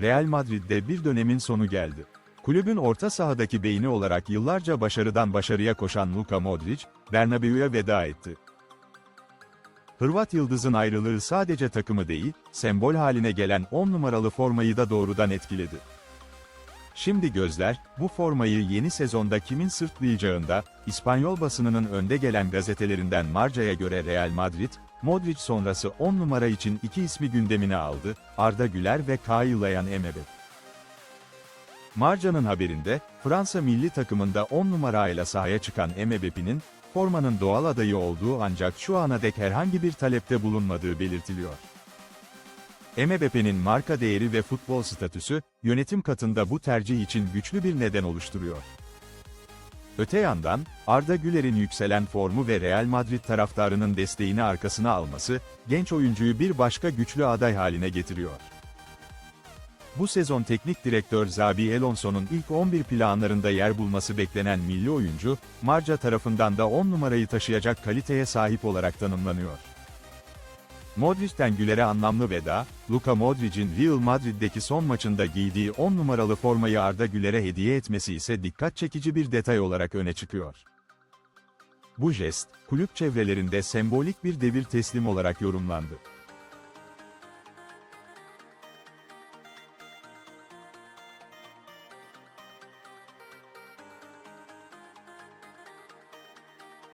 Real Madrid'de bir dönemin sonu geldi. Kulübün orta sahadaki beyni olarak yıllarca başarıdan başarıya koşan Luka Modric, Bernabeu'ya veda etti. Hırvat yıldızın ayrılığı sadece takımı değil, sembol haline gelen 10 numaralı formayı da doğrudan etkiledi. Şimdi gözler, bu formayı yeni sezonda kimin sırtlayacağında, İspanyol basınının önde gelen gazetelerinden Marca'ya göre Real Madrid, Modric sonrası 10 numara için iki ismi gündemine aldı, Arda Güler ve Kailayan Emebe. Marca'nın haberinde, Fransa milli takımında 10 numarayla sahaya çıkan Emebepi'nin, formanın doğal adayı olduğu ancak şu ana dek herhangi bir talepte bulunmadığı belirtiliyor. Emebepe'nin marka değeri ve futbol statüsü, yönetim katında bu tercih için güçlü bir neden oluşturuyor. Öte yandan, Arda Güler'in yükselen formu ve Real Madrid taraftarının desteğini arkasına alması, genç oyuncuyu bir başka güçlü aday haline getiriyor. Bu sezon teknik direktör Xabi Alonso'nun ilk 11 planlarında yer bulması beklenen milli oyuncu, Marca tarafından da 10 numarayı taşıyacak kaliteye sahip olarak tanımlanıyor. Modric'ten Güler'e anlamlı veda, Luka Modric'in Real Madrid'deki son maçında giydiği 10 numaralı formayı Arda Güler'e hediye etmesi ise dikkat çekici bir detay olarak öne çıkıyor. Bu jest, kulüp çevrelerinde sembolik bir devir teslim olarak yorumlandı.